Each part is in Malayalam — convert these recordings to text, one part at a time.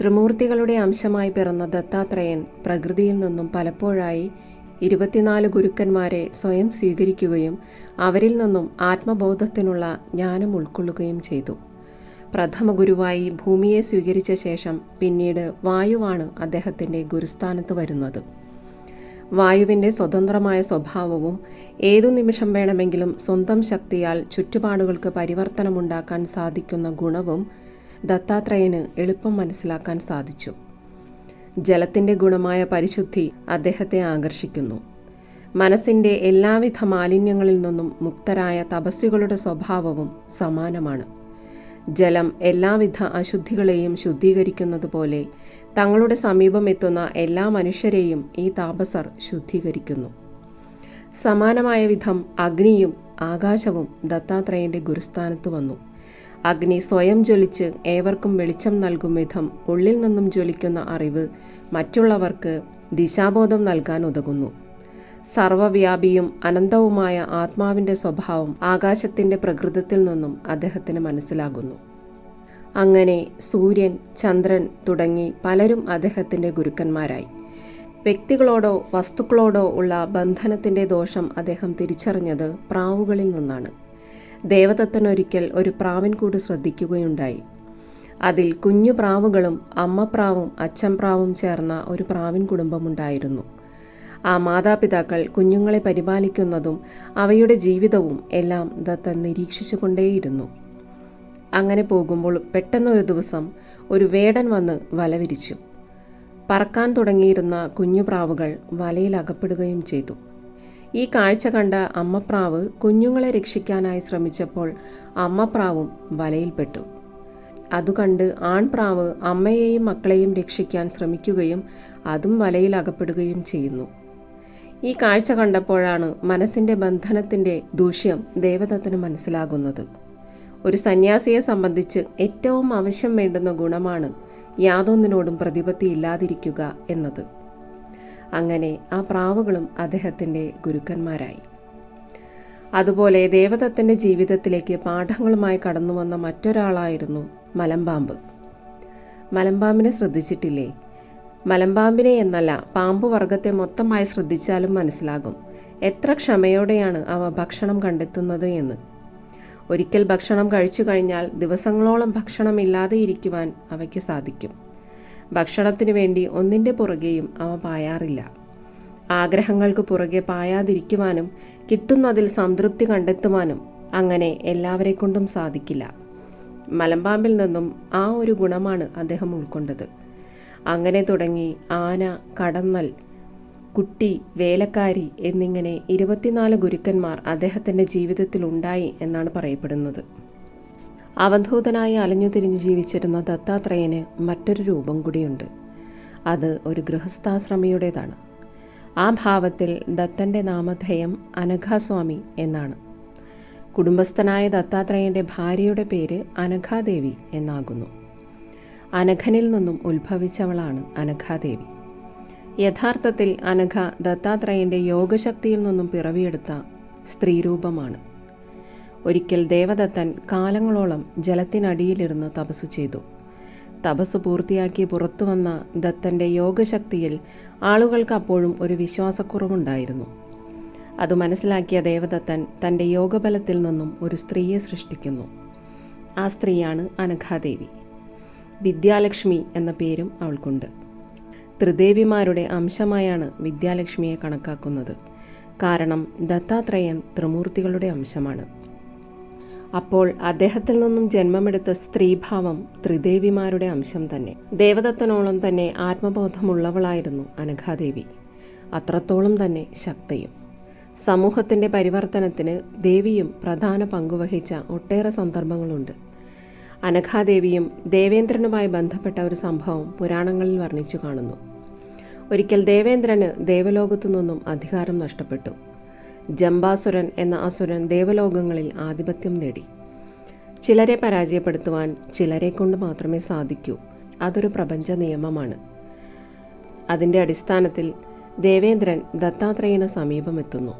ത്രിമൂർത്തികളുടെ അംശമായി പിറന്ന ദത്താത്രേയൻ പ്രകൃതിയിൽ നിന്നും പലപ്പോഴായി ഇരുപത്തിനാല് ഗുരുക്കന്മാരെ സ്വയം സ്വീകരിക്കുകയും അവരിൽ നിന്നും ആത്മബോധത്തിനുള്ള ജ്ഞാനം ഉൾക്കൊള്ളുകയും ചെയ്തു. പ്രഥമ ഗുരുവായി ഭൂമിയെ സ്വീകരിച്ച ശേഷം പിന്നീട് വായുവാണ് അദ്ദേഹത്തിന്റെ ഗുരുസ്ഥാനത്ത് വരുന്നത്. വായുവിന്റെ സ്വതന്ത്രമായ സ്വഭാവവും ഏതു നിമിഷം വേണമെങ്കിലും സ്വന്തം ശക്തിയാൽ ചുറ്റുപാടുകൾക്ക് പരിവർത്തനമുണ്ടാക്കാൻ സാധിക്കുന്ന ഗുണവും ദത്താത്രേയന് എളുപ്പം മനസ്സിലാക്കാൻ സാധിച്ചു. ജലത്തിന്റെ ഗുണമായ പരിശുദ്ധി അദ്ദേഹത്തെ ആകർഷിക്കുന്നു. മനസ്സിന്റെ എല്ലാവിധ മാലിന്യങ്ങളിൽ നിന്നും മുക്തരായ തപസ്വികളുടെ സ്വഭാവവും സമാനമാണ്. ജലം എല്ലാവിധ അശുദ്ധികളെയും ശുദ്ധീകരിക്കുന്നത് പോലെ തങ്ങളുടെ സമീപമെത്തുന്ന എല്ലാ മനുഷ്യരെയും ഈ താപസർ ശുദ്ധീകരിക്കുന്നു. സമാനമായ വിധം അഗ്നിയും ആകാശവും ദത്താത്രേയന്റെ ഗുരുസ്ഥാനത്ത് വന്നു. അഗ്നി സ്വയം ജ്വലിച്ച് ഏവർക്കും വെളിച്ചം നൽകും വിധം ഉള്ളിൽ നിന്നും ജ്വലിക്കുന്ന അറിവ് മറ്റുള്ളവർക്ക് ദിശാബോധം നൽകാൻ ഉതകുന്നു. സർവവ്യാപിയും അനന്തവുമായ ആത്മാവിന്റെ സ്വഭാവം ആകാശത്തിന്റെ പ്രകൃതത്തിൽ നിന്നും അദ്ദേഹത്തിന് മനസ്സിലാകുന്നു. അങ്ങനെ സൂര്യൻ ചന്ദ്രൻ തുടങ്ങി പലരും അദ്ദേഹത്തിന്റെ ഗുരുക്കന്മാരായി. വ്യക്തികളോടോ വസ്തുക്കളോടോ ഉള്ള ബന്ധനത്തിന്റെ ദോഷം അദ്ദേഹം തിരിച്ചറിഞ്ഞത് പ്രാവുകളിൽ നിന്നാണ്. ദേവദത്തനൊരിക്കൽ ഒരു പ്രാവിൻകൂട് ശ്രദ്ധിക്കുകയുണ്ടായി. അതിൽ കുഞ്ഞു പ്രാവുകളും അമ്മപ്രാവും അച്ഛൻപ്രാവും ചേർന്ന ഒരു പ്രാവിൻ കുടുംബമുണ്ടായിരുന്നു. ആ മാതാപിതാക്കൾ കുഞ്ഞുങ്ങളെ പരിപാലിക്കുന്നതും അവയുടെ ജീവിതവും എല്ലാം ദത്തൻ നിരീക്ഷിച്ചുകൊണ്ടേയിരുന്നു. അങ്ങനെ പോകുമ്പോൾ പെട്ടെന്നൊരു ദിവസം ഒരു വേടൻ വന്ന് വലവിരിച്ചു പറക്കാൻ തുടങ്ങിയിരുന്ന കുഞ്ഞു പ്രാവുകൾ വലയിൽ അകപ്പെടുകയും ചെയ്തു. ഈ കാഴ്ച കണ്ട അമ്മപ്രാവ് കുഞ്ഞുങ്ങളെ രക്ഷിക്കാനായി ശ്രമിച്ചപ്പോൾ അമ്മപ്രാവും വലയിൽപ്പെട്ടു. അതുകണ്ട് ആൺപ്രാവ് അമ്മയെയും മക്കളെയും രക്ഷിക്കാൻ ശ്രമിക്കുകയും അതും വലയിൽ അകപ്പെടുകയും ചെയ്യുന്നു. ഈ കാഴ്ച കണ്ടപ്പോഴാണ് മനസ്സിന്റെ ബന്ധനത്തിന്റെ ദൂഷ്യം ദേവദത്തിന് മനസ്സിലാകുന്നത്. ഒരു സന്യാസിയെ സംബന്ധിച്ച് ഏറ്റവും ആവശ്യം വേണ്ടുന്ന ഗുണമാണ് യാതൊന്നിനോടും പ്രതിപത്തി ഇല്ലാതിരിക്കുക എന്നത്. അങ്ങനെ ആ പ്രാവുകളും അദ്ദേഹത്തിന്റെ ഗുരുക്കന്മാരായി. അതുപോലെ ദേവദത്തന്റെ ജീവിതത്തിലേക്ക് പാഠങ്ങളുമായി കടന്നു വന്ന മറ്റൊരാളായിരുന്നു മലമ്പാമ്പ്. മലമ്പാമ്പിനെ ശ്രദ്ധിച്ചിട്ടില്ലേ? മലമ്പാമ്പിനെ എന്നല്ല പാമ്പ് വർഗത്തെ മൊത്തമായി ശ്രദ്ധിച്ചാലും മനസ്സിലാകും. എത്ര ക്ഷമയോടെയാണ് അവ ഭക്ഷണം കണ്ടെത്തുന്നത് എന്ന്. ഒരിക്കൽ ഭക്ഷണം കഴിച്ചു കഴിഞ്ഞാൽ ദിവസങ്ങളോളം ഭക്ഷണമില്ലാതെ ഇരിക്കുവാൻ അവയ്ക്ക് സാധിക്കും. ഭക്ഷണത്തിനു വേണ്ടി ഒന്നിന്റെ പുറകെയും അവ പായാറില്ല. ആഗ്രഹങ്ങൾക്ക് പുറകെ പായാതിരിക്കുവാനും കിട്ടുന്നതിൽ സംതൃപ്തി കണ്ടെത്തുവാനും അങ്ങനെ എല്ലാവരെ കൊണ്ടും സാധിക്കില്ല. മലമ്പാമ്പിൽ നിന്നും ആ ഒരു ഗുണമാണ് അദ്ദേഹം ഉൾക്കൊണ്ടത്. അങ്ങനെ തുടങ്ങി ആന കടന്നൽ കുട്ടി വേലക്കാരി എന്നിങ്ങനെ ഇരുപത്തിനാല് ഗുരുക്കന്മാർ അദ്ദേഹത്തിന്റെ ജീവിതത്തിൽ ഉണ്ടായി എന്നാണ് പറയപ്പെടുന്നത്. അവധൂതനായി അലഞ്ഞു തിരിഞ്ഞ് ജീവിച്ചിരുന്ന ദത്താത്രേയന് മറ്റൊരു രൂപം കൂടിയുണ്ട്. അത് ഒരു ഗൃഹസ്ഥാശ്രമിയുടേതാണ്. ആ ഭാവത്തിൽ ദത്തന്റെ നാമധേയം അനഘാസ്വാമി എന്നാണ്. കുടുംബസ്ഥനായ ദത്താത്രേയന്റെ ഭാര്യയുടെ പേര് അനഘാദേവി എന്നാകുന്നു. അനഘനിൽ നിന്നും ഉത്ഭവിച്ചവളാണ് അനഘാദേവി. യഥാർത്ഥത്തിൽ അനഘ ദത്താത്രേയന്റെ യോഗശക്തിയിൽ നിന്നും പിറവിയെടുത്ത സ്ത്രീരൂപമാണ്. ഒരിക്കൽ ദേവദത്തൻ കാലങ്ങളോളം ജലത്തിനടിയിലിരുന്ന് തപസ് ചെയ്തു. തപസ് പൂർത്തിയാക്കി പുറത്തു വന്ന ദത്തന്റെ യോഗശക്തിയിൽ ആളുകൾക്ക് അപ്പോഴും ഒരു വിശ്വാസക്കുറവുണ്ടായിരുന്നു. അത് മനസ്സിലാക്കിയ ദേവദത്തൻ തന്റെ യോഗബലത്തിൽ നിന്നും ഒരു സ്ത്രീയെ സൃഷ്ടിക്കുന്നു. ആ സ്ത്രീയാണ് അനഘാദേവി. വിദ്യാലക്ഷ്മി എന്ന പേരും അവൾക്കുണ്ട്. ത്രിദേവിമാരുടെ അംശമായാണ് വിദ്യാലക്ഷ്മിയെ കണക്കാക്കുന്നത്. കാരണം ദത്താത്രേയൻ ത്രിമൂർത്തികളുടെ അംശമാണ്. അപ്പോൾ അദ്ദേഹത്തിൽ നിന്നും ജന്മമെടുത്ത സ്ത്രീഭാവം ത്രിദേവിമാരുടെ അംശം തന്നെ. ദേവദത്തനോളം തന്നെ ആത്മബോധമുള്ളവളായിരുന്നു അനഘാദേവി. അത്രത്തോളം തന്നെ ശക്തിയും. സമൂഹത്തിന്റെ പരിവർത്തനത്തിന് ദേവിയും പ്രധാന പങ്കുവഹിച്ച ഒട്ടേറെ സന്ദർഭങ്ങളുണ്ട്. അനഘാദേവിയും ദേവേന്ദ്രനുമായി ബന്ധപ്പെട്ട ഒരു സംഭവം പുരാണങ്ങളിൽ വർണിച്ചു കാണുന്നു. ഒരിക്കൽ ദേവേന്ദ്രന് ദേവലോകത്തു നിന്നും അധികാരം നഷ്ടപ്പെട്ടു. ജംബാസുരൻ എന്ന അസുരൻ ദേവലോകങ്ങളിൽ ആധിപത്യം നേടി. ചിലരെ പരാജയപ്പെടുത്തുവാൻ ചിലരെ കൊണ്ട് മാത്രമേ സാധിക്കൂ. അതൊരു പ്രപഞ്ച നിയമമാണ്. അതിന്റെ അടിസ്ഥാനത്തിൽ ദേവേന്ദ്രൻ ദത്താത്രേയന് സമീപമെത്തുന്നു.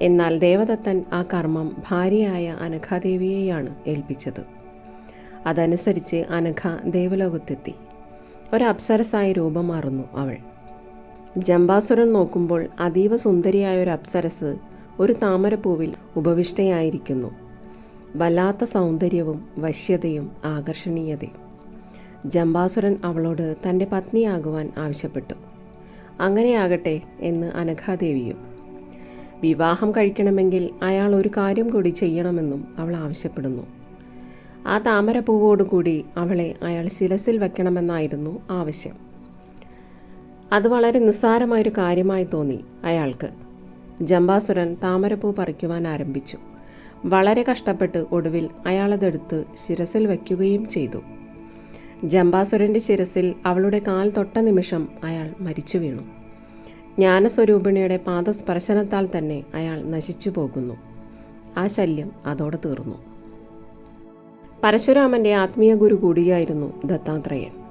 എന്നാൽ ദേവദത്തൻ ആ കർമ്മം ഭാര്യയായ അനഘാദേവിയെയാണ് ഏൽപ്പിച്ചത്. അതനുസരിച്ച് അനഘ ദേവലോകത്തെത്തി. ഒരപ്സരസായി രൂപം മാറുന്നു അവൾ. ജംബാസുരൻ നോക്കുമ്പോൾ അതീവ സുന്ദരിയായ ഒരു അപ്സരസ് ഒരു താമരപ്പൂവിൽ ഉപവിഷ്ടയായിരിക്കുന്നു. വല്ലാത്ത സൗന്ദര്യവും വശ്യതയും ആകർഷണീയതയും. ജംബാസുരൻ അവളോട് തന്റെ പത്നിയാകുവാൻ ആവശ്യപ്പെട്ടു. അങ്ങനെയാകട്ടെ എന്ന് അനഘാദേവിയും. വിവാഹം കഴിക്കണമെങ്കിൽ അയാൾ ഒരു കാര്യം കൂടി ചെയ്യണമെന്നും അവൾ ആവശ്യപ്പെടുന്നു. ആ താമരപ്പൂവോടുകൂടി അവളെ അയാൾ ശിരസിൽ വെക്കണമെന്നായിരുന്നു ആവശ്യം. അത് വളരെ നിസ്സാരമായൊരു കാര്യമായി തോന്നി അയാൾക്ക്. ജംബാസുരൻ താമരപ്പൂ പറിക്കുവാൻ ആരംഭിച്ചു. വളരെ കഷ്ടപ്പെട്ട് ഒടുവിൽ അയാളതെടുത്ത് ശിരസിൽ വയ്ക്കുകയും ചെയ്തു. ജംബാസുരന്റെ ശിരസിൽ അവളുടെ കാൽ തൊട്ട നിമിഷം അയാൾ മരിച്ചു വീണു. ജ്ഞാനസ്വരൂപിണിയുടെ പാദസ്പർശനത്താൽ തന്നെ അയാൾ നശിച്ചു പോകുന്നു. ആ ശല്യം അതോടെ തീർന്നു. പരശുരാമന്റെ ആത്മീയ ഗുരു കൂടിയായിരുന്നു ദത്താത്രേയൻ.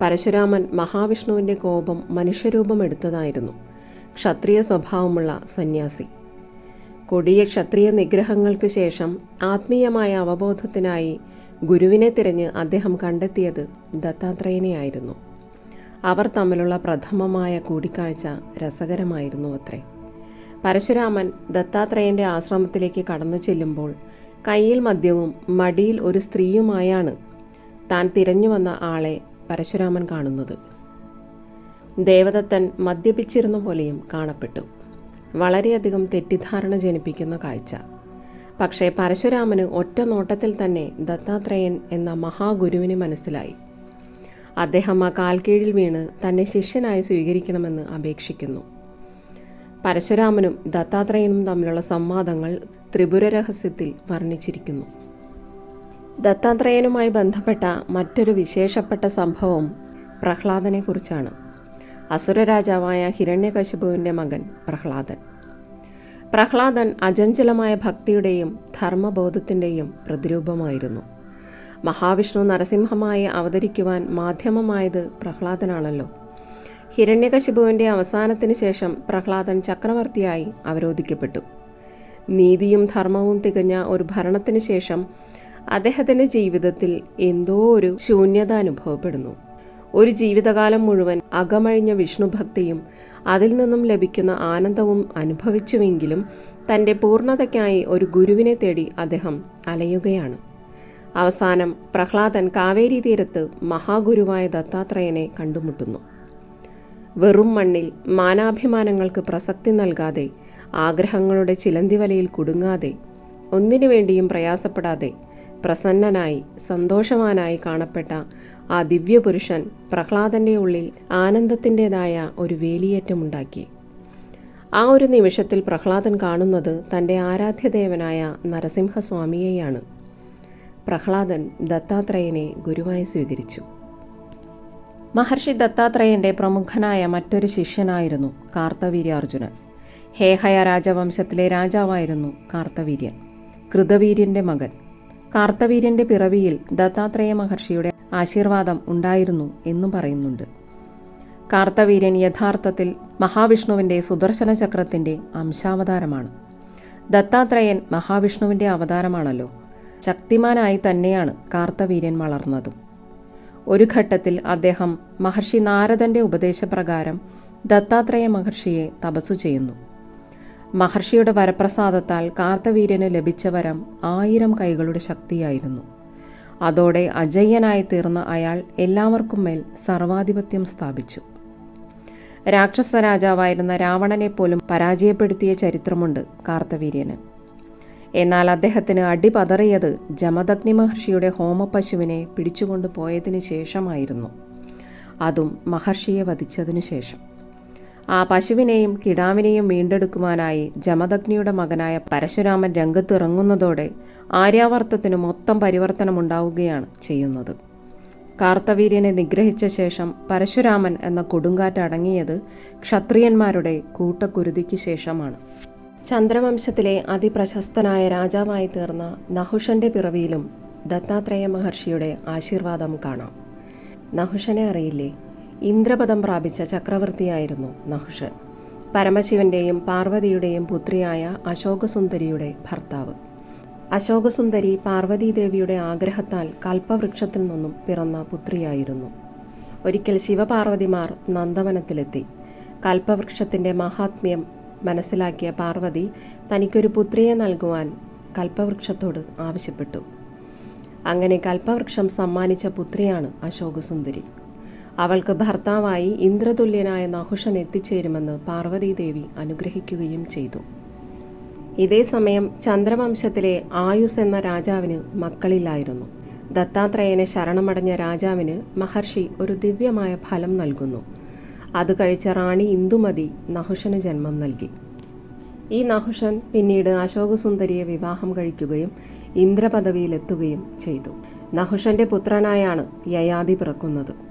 പരശുരാമൻ മഹാവിഷ്ണുവിന്റെ കോപം മനുഷ്യരൂപം എടുത്തതായിരുന്നു. ക്ഷത്രിയ സ്വഭാവമുള്ള സന്യാസി. കൊടിയ ക്ഷത്രിയ നിഗ്രഹങ്ങൾക്ക് ശേഷം ആത്മീയമായ അവബോധത്തിനായി ഗുരുവിനെ തിരഞ്ഞ് അദ്ദേഹം കണ്ടെത്തിയത് ദത്താത്രേയനെയായിരുന്നു അവർ തമ്മിലുള്ള പ്രഥമമായ കൂടിക്കാഴ്ച രസകരമായിരുന്നു അത്രേ പരശുരാമൻ ദത്താത്രേയന്റെ ആശ്രമത്തിലേക്ക് കടന്നു ചെല്ലുമ്പോൾ കയ്യിൽ മദ്യവും മടിയിൽ ഒരു സ്ത്രീയുമായാണ് താൻ തിരഞ്ഞു വന്ന ആളെ പരശുരാമൻ കാണുന്നത്. ദേവദത്തൻ മദ്യപിച്ചിരുന്ന പോലെയും കാണപ്പെട്ടു. വളരെയധികം തെറ്റിദ്ധാരണ ജനിപ്പിക്കുന്ന കാഴ്ച. പക്ഷേ പരശുരാമന് ഒറ്റ നോട്ടത്തിൽ തന്നെ ദത്താത്രേയൻ എന്ന മഹാഗുരുവിന് മനസ്സിലായി. അദ്ദേഹം ആ കാൽക്കീഴിൽ വീണ് തന്നെ ശിഷ്യനായി സ്വീകരിക്കണമെന്ന് അപേക്ഷിക്കുന്നു. പരശുരാമനും ദത്താത്രേയനും തമ്മിലുള്ള സംവാദങ്ങൾ ത്രിപുര രഹസ്യത്തിൽ വർണിച്ചിരിക്കുന്നു. ദത്താത്രേയനുമായി ബന്ധപ്പെട്ട മറ്റൊരു വിശേഷപ്പെട്ട സംഭവം പ്രഹ്ലാദനെക്കുറിച്ചാണ്. അസുരരാജാവായ ഹിരണ്യകശിപുവിന്റെ മകൻ പ്രഹ്ലാദൻ. പ്രഹ്ലാദൻ അചഞ്ചലമായ ഭക്തിയുടെയും ധർമ്മബോധത്തിന്റെയും പ്രതിരൂപമായിരുന്നു. മഹാവിഷ്ണു നരസിംഹമായി അവതരിക്കുവാൻ മാധ്യമമായത് പ്രഹ്ലാദനാണല്ലോ. ഹിരണ്യകശിപുവിന്റെ അവസാനത്തിന് ശേഷം പ്രഹ്ലാദൻ ചക്രവർത്തിയായി അവരോധിക്കപ്പെട്ടു. നീതിയും ധർമ്മവും തികഞ്ഞ ഒരു ഭരണത്തിന് ശേഷം അദ്ദേഹത്തിന്റെ ജീവിതത്തിൽ എന്തോ ഒരു ശൂന്യത അനുഭവപ്പെടുന്നു. ഒരു ജീവിതകാലം മുഴുവൻ അകമഴിഞ്ഞ വിഷ്ണുഭക്തിയും അതിൽ നിന്നും ലഭിക്കുന്ന ആനന്ദവും അനുഭവിച്ചുവെങ്കിലും തന്റെ പൂർണതയ്ക്കായി ഒരു ഗുരുവിനെ തേടി അദ്ദേഹം അലയുകയാണ്. അവസാനം പ്രഹ്ലാദൻ കാവേരി തീരത്ത് മഹാഗുരുവായ ദത്താത്രേയനെ കണ്ടുമുട്ടുന്നു. വെറും മണ്ണിൽ മാനാഭിമാനങ്ങൾക്ക് പ്രസക്തി നൽകാതെ ആഗ്രഹങ്ങളുടെ ചിലന്തിവലയിൽ കുടുങ്ങാതെ ഒന്നിനു വേണ്ടിയും പ്രയാസപ്പെടാതെ പ്രസന്നനായി സന്തോഷവാനായി കാണപ്പെട്ട ആ ദിവ്യപുരുഷൻ പ്രഹ്ലാദന്റെ ഉള്ളിൽ ആനന്ദത്തിന്റെതായ ഒരു വേലിയേറ്റമുണ്ടാക്കി. ആ ഒരു നിമിഷത്തിൽ പ്രഹ്ലാദൻ കാണുന്നത് തന്റെ ആരാധ്യദേവനായ നരസിംഹസ്വാമിയെയാണ്. പ്രഹ്ലാദൻ ദത്താത്രേയനെ ഗുരുവായി സ്വീകരിച്ചു. മഹർഷി ദത്താത്രേയന്റെ പ്രമുഖനായ മറ്റൊരു ശിഷ്യനായിരുന്നു കാർത്തവീര്യാർജുനൻ. ഹേഹയ രാജവംശത്തിലെ രാജാവായിരുന്നു കാർത്തവീര്യൻ. കൃതവീര്യന്റെ മകൻ. കാർത്തവീര്യന്റെ പിറവിയിൽ ദത്താത്രേയ മഹർഷിയുടെ ആശീർവാദം ഉണ്ടായിരുന്നു എന്നും പറയുന്നുണ്ട്. കാർത്തവീര്യൻ യഥാർത്ഥത്തിൽ മഹാവിഷ്ണുവിന്റെ സുദർശന ചക്രത്തിന്റെ അംശാവതാരമാണ്. ദത്താത്രേയൻ മഹാവിഷ്ണുവിന്റെ അവതാരമാണല്ലോ. ശക്തിമാനായി തന്നെയാണ് കാർത്തവീര്യൻ വളർന്നതും. ഒരു ഘട്ടത്തിൽ അദ്ദേഹം മഹർഷി നാരദന്റെ ഉപദേശപ്രകാരം ദത്താത്രേയ മഹർഷിയെ തപസ്സു ചെയ്യുന്നു. മഹർഷിയുടെ വരപ്രസാദത്താൽ കാർത്തവീര്യന് ലഭിച്ച വരം ആയിരം കൈകളുടെ ശക്തിയായിരുന്നു. അതോടെ അജയ്യനായി തീർന്ന അയാൾ എല്ലാവർക്കും മേൽ സർവാധിപത്യം സ്ഥാപിച്ചു. രാക്ഷസ രാജാവായിരുന്ന രാവണനെ പോലും പരാജയപ്പെടുത്തിയ ചരിത്രമുണ്ട് കാർത്തവീര്യന്. എന്നാൽ അദ്ദേഹത്തിന് അടിപതറിയത് ജമദഗ്നി മഹർഷിയുടെ ഹോമപശുവിനെ പിടിച്ചുകൊണ്ടു പോയതിനു ശേഷമായിരുന്നു. അതും മഹർഷിയെ വധിച്ചതിനു ശേഷം. ആ പശുവിനെയും കിടാവിനെയും വീണ്ടെടുക്കുവാനായി ജമദഗ്നിയുടെ മകനായ പരശുരാമൻ രംഗത്തിറങ്ങുന്നതോടെ ആര്യാവർത്തത്തിന് മൊത്തം പരിവർത്തനമുണ്ടാവുകയാണ് ചെയ്യുന്നത്. കാർത്തവീര്യനെ നിഗ്രഹിച്ച ശേഷം പരശുരാമൻ എന്ന കൊടുങ്കാറ്റ് അടങ്ങിയത് ക്ഷത്രിയന്മാരുടെ കൂട്ടക്കുരുതിക്ക് ശേഷമാണ്. ചന്ദ്രവംശത്തിലെ അതിപ്രശസ്തനായ രാജാവായി തീർന്ന നഹുഷന്റെ പിറവിയിലും ദത്താത്രേയ മഹർഷിയുടെ ആശീർവാദം കാണാം. നഹുഷനെ അറിയില്ലേ? ഇന്ദ്രപദം പ്രാപിച്ച ചക്രവർത്തിയായിരുന്നു നഹുഷൻ. പരമശിവന്റെയും പാർവതിയുടെയും പുത്രിയായ അശോകസുന്ദരിയുടെ ഭർത്താവ്. അശോകസുന്ദരി പാർവതീദേവിയുടെ ആഗ്രഹത്താൽ കൽപ്പവൃക്ഷത്തിൽ നിന്നും പിറന്ന പുത്രിയായിരുന്നു. ഒരിക്കൽ ശിവപാർവതിമാർ നന്ദവനത്തിലെത്തി. കൽപ്പവൃക്ഷത്തിന്റെ മഹാത്മ്യം മനസ്സിലാക്കിയ പാർവതി തനിക്കൊരു പുത്രിയെ നൽകുവാൻ കൽപ്പവൃക്ഷത്തോട് ആവശ്യപ്പെട്ടു. അങ്ങനെ കൽപ്പവൃക്ഷം സമ്മാനിച്ച പുത്രിയാണ് അശോകസുന്ദരി. അവൾക്ക് ഭർത്താവായി ഇന്ദ്രതുല്യനായ നഹുഷൻ എത്തിച്ചേരുമെന്ന് പാർവതീദേവി അനുഗ്രഹിക്കുകയും ചെയ്തു. ഇതേ സമയം ചന്ദ്രവംശത്തിലെ ആയുസ് എന്ന രാജാവിന് മക്കളില്ലായിരുന്നു. ദത്താത്രേയനെ ശരണമടഞ്ഞ രാജാവിന് മഹർഷി ഒരു ദിവ്യമായ ഫലം നൽകുന്നു. അത് കഴിച്ച റാണി ഇന്ദുമതി നഹുഷന് ജന്മം നൽകി. ഈ നഹുഷൻ പിന്നീട് അശോകസുന്ദരിയെ വിവാഹം കഴിക്കുകയും ഇന്ദ്രപദവിയിലെത്തുകയും ചെയ്തു. നഹുഷന്റെ പുത്രനായാണ് യയാതി പിറക്കുന്നത്.